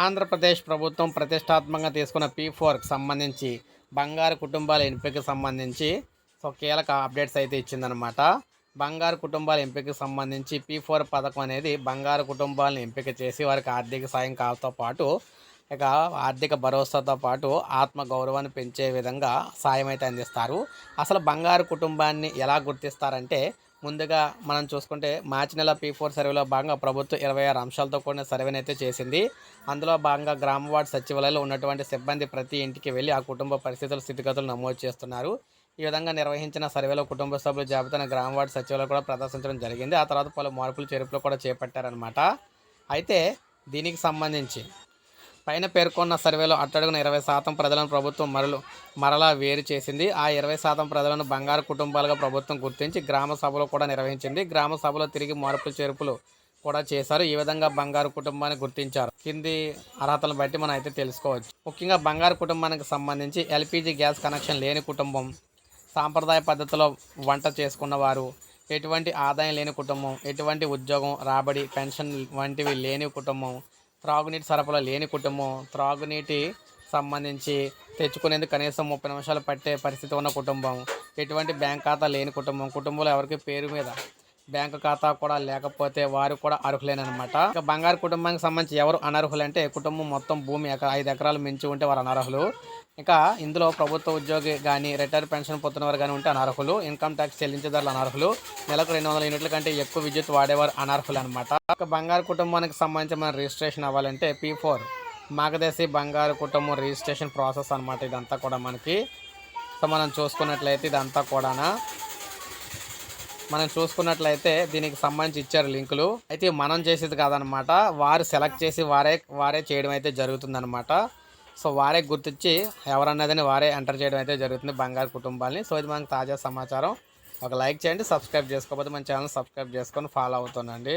ఆంధ్రప్రదేశ్ ప్రభుత్వం ప్రతిష్టాత్మకంగా తీసుకున్న పీ ఫోర్కి సంబంధించి బంగారు కుటుంబాల ఎంపికకు సంబంధించి సో కీలక అప్డేట్స్ అయితే ఇచ్చిందనమాట బంగారు కుటుంబాల ఎంపికకు సంబంధించి పీ ఫోర్ పథకం అనేది బంగారు కుటుంబాలను ఎంపిక చేసి వారికి ఆర్థిక సాయం కావతో పాటు ఇక ఆర్థిక భరోసాతో పాటు ఆత్మ గౌరవాన్ని పెంచే విధంగా సాయం అయితే అందిస్తారు. అసలు బంగారు కుటుంబాన్ని ఎలా గుర్తిస్తారంటే ముందుగా మనం చూసుకుంటే మార్చి నెల పీ ఫోర్ సర్వేలో భాగంగా ప్రభుత్వం ఇరవై ఆరు అంశాలతో కూడిన సర్వేని అయితే చేసింది. అందులో భాగంగా గ్రామ వార్డు సచివాలయంలో ఉన్నటువంటి సిబ్బంది ప్రతి ఇంటికి వెళ్ళి ఆ కుటుంబ పరిస్థితుల స్థితిగతులు నమోదు చేస్తున్నారు. ఈ విధంగా నిర్వహించిన సర్వేలో కుటుంబ సభ్యుల జాబితాను గ్రామ వార్డు సచివాలయం కూడా ప్రదర్శించడం జరిగింది. ఆ తర్వాత పలు మార్పులు చేర్పులు కూడా చేపట్టారనమాట అయితే దీనికి సంబంధించి పైన పేర్కొన్న సర్వేలో అట్టడుగున ఇరవై శాతం ప్రజలను ప్రభుత్వం మరలు మరలా వేరు చేసింది. ఆ ఇరవై శాతం ప్రజలను బంగారు కుటుంబాలుగా ప్రభుత్వం గుర్తించి గ్రామ సభలో కూడా నిర్వహించింది. గ్రామ సభలో తిరిగి మార్పులు చేర్పులు కూడా చేశారు. ఈ విధంగా బంగారు కుటుంబాన్ని గుర్తించారు. కింది అర్హతలను బట్టి మనం అయితే తెలుసుకోవచ్చు. ముఖ్యంగా బంగారు కుటుంబానికి సంబంధించి ఎల్పిజి గ్యాస్ కనెక్షన్ లేని కుటుంబం సాంప్రదాయ పద్ధతిలో వంట చేసుకున్న వారు ఎటువంటి ఆదాయం లేని కుటుంబం ఎటువంటి ఉద్యోగం రాబడి పెన్షన్ వంటివి లేని కుటుంబం త్రాగునీటి సరఫరా లేని కుటుంబం త్రాగునీటి సంబంధించి తెచ్చుకునేందుకు కనీసం ముప్పై నిమిషాలు పట్టే పరిస్థితి ఉన్న కుటుంబం ఎటువంటి బ్యాంక్ ఖాతా లేని కుటుంబం కుటుంబంలో ఎవరికి పేరు మీద బ్యాంకు ఖాతా కూడా లేకపోతే వారు కూడా అర్హులేనమాట ఇక బంగారు కుటుంబానికి సంబంధించి ఎవరు అనర్హులు అంటే కుటుంబం మొత్తం భూమి ఎక ఐదు ఎకరాలు మించి ఉంటే వారు అనర్హులు. ఇంకా ఇందులో ప్రభుత్వ ఉద్యోగి కానీ రిటైర్ పెన్షన్ పొందుతున్నవారు కానీ ఉంటే అనర్హులు. ఇన్కమ్ ట్యాక్స్ చెల్లించేదారులు అనర్హులు. నెలకు రెండు వందల యూనిట్ల కంటే ఎక్కువ విద్యుత్ వాడేవారు అనర్హులు అనమాట ఒక బంగారు కుటుంబానికి సంబంధించి మనం రిజిస్ట్రేషన్ అవ్వాలంటే పీ ఫోర్ మాగదేశి బంగారు కుటుంబం రిజిస్ట్రేషన్ ప్రాసెస్ అనమాట ఇదంతా కూడా మనకి. సో మనం చూసుకున్నట్లయితే ఇదంతా కూడానా. మనం చూసుకున్నట్లయితే దీనికి సంబంధించి ఇచ్చారు లింకులు. అయితే మనం చేసేది కాదనమాట వారు సెలెక్ట్ చేసి వారే వారే చేయడం అయితే జరుగుతుందనమాట సో వారే గుర్తించి ఎవరన్నదని వారే ఎంటర్ చేయడం అయితే జరుగుతుంది బంగారు కుటుంబాలని. సో ఇది మనకు తాజా సమాచారం. ఒక లైక్ చేయండి సబ్స్క్రైబ్ చేసుకోకపోతే మన ఛానల్ సబ్స్క్రైబ్ చేసుకొని ఫాలో అవుతుందండి